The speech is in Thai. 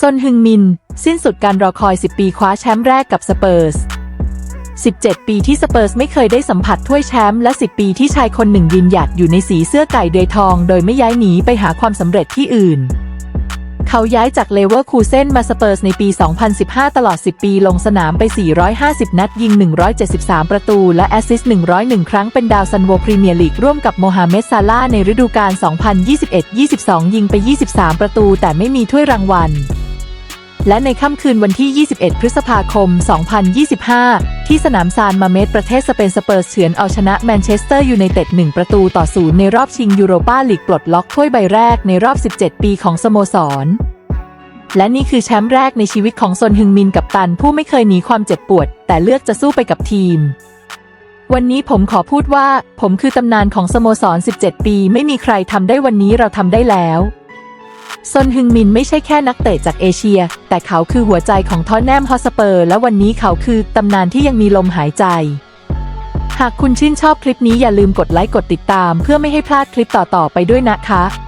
ซนฮึงมิน สิ้นสุดการรอคอย 10 ปีคว้าแชมป์แรกกับสเปอร์ส 17 ปีที่สเปอร์สไม่เคยได้สัมผัสถ้วยแชมป์และ 10 ปีที่ชายคนหนึ่งยืนหยัดอยู่ในสีเสื้อไก่เดยทอง โดยไม่ย้ายหนีไปหาความสำเร็จที่อื่น เขาย้ายจากเลเวอร์คูเซนมาสเปอร์สในปี 2015 ตลอด 10 ปีลงสนามไป 450 นัดยิง 173 ประตูและแอสซิสต์ 101 ครั้งเป็นดาวซันโวพรีเมียร์ลีกร่วมกับโมฮัมเหม็ดซาลาในฤดูกาล 2021-22 ยิงไป 23 ประตูแต่ไม่มีถ้วยรางวัล และในค่ำคืนวันที่ 21 พฤษภาคม 2025 ที่สนามซานมาเมดประเทศสเปนสเปอร์สเฉือนเอาชนะแมนเชสเตอร์ยูไนเต็ด 1 ประตูต่อศูนย์ในรอบชิงยูโรปาลีกปลดล็อกถ้วยใบแรกในรอบ 17 ปีของสโมสร และนี่คือแชมป์แรกในชีวิตของซนฮึงมินกับตัน ผู้ไม่เคยหนีความเจ็บปวด แต่เลือกจะสู้ไปกับทีมวันนี้ผมขอพูดว่า ผมคือตำนานของสโมสร 17 ปี ไม่มีใครทำได้วันนี้เราทำได้แล้ว ซนฮึงมินไม่ใช่แค่นักเตะจากเอเชีย แต่เขาคือหัวใจของทอนแนมฮอสเปอร์ และวันนี้เขาคือตำนานที่ยังมีลมหายใจ หากคุณชื่นชอบคลิปนี้อย่าลืมกดไลค์กดติดตาม เพื่อไม่ให้พลาดคลิปต่อๆไปด้วยนะคะ